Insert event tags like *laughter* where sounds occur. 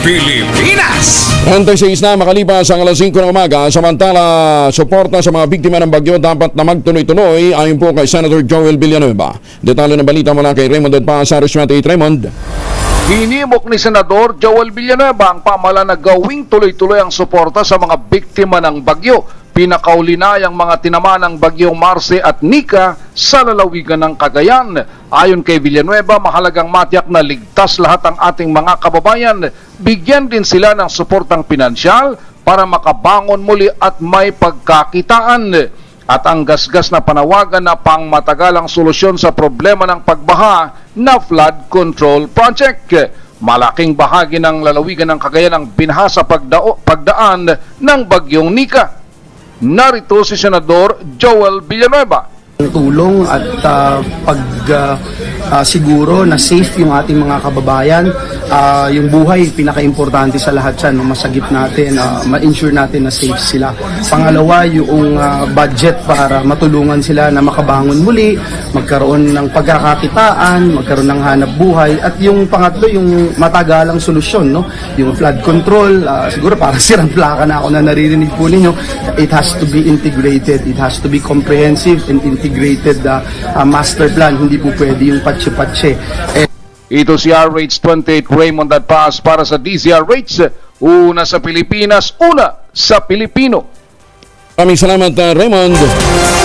Pilipinas. 36 na makalipas ang alas 5 ng umaga, samantala suporta sa mga biktima ng bagyo dapat na magtuloy-tuloy ayon po kay Senator Joel Villanueva. Detalye ng balita mula kay Raymond sa Arismate Raymond. Hinimok ni Senador Joel Villanueva ang pamahalaan na gawing tuloy-tuloy ang suporta sa mga biktima ng bagyo. Pinakauli ang mga tinamaan ng bagyong Marce at Nika sa lalawigan ng Cagayan. Ayon kay Villanueva, mahalagang matiyak na ligtas lahat ang ating mga kababayan. Bigyan din sila ng suportang pinansyal para makabangon muli at may pagkakitaan at ang gasgas na panawagan na pangmatagalang solusyon sa problema ng pagbaha na flood control project. Malaking bahagi ng lalawigan ng Cagayan ang binaha sa pagdao, pagdaan ng bagyong Nika. Narito si Senador Joel Villanueva. tulong at ah, pag ah, ah, siguro na safe yung ating mga kababayan. Ah, yung buhay pinaka-importante sa lahat yan masagip natin ah, ma-ensure natin na safe sila. Pangalawa yung ah, budget para matulungan sila na makabangon muli magkaroon ng pagkakakitaan magkaroon ng hanap buhay at yung pangatlo yung matagalang solusyon no? Yung flood control ah, siguro para *laughs* sirang plaka na ako na naririnig po ninyo. It has to be integrated it has to be comprehensive and integrated ah, ah, master plan. Hindi po pwede yung patse-patse Eh, Ito si RH28 Raymond Adpas para sa DZRH. Una sa Pilipinas, una sa Pilipino. Maraming salamat uh, Raymond.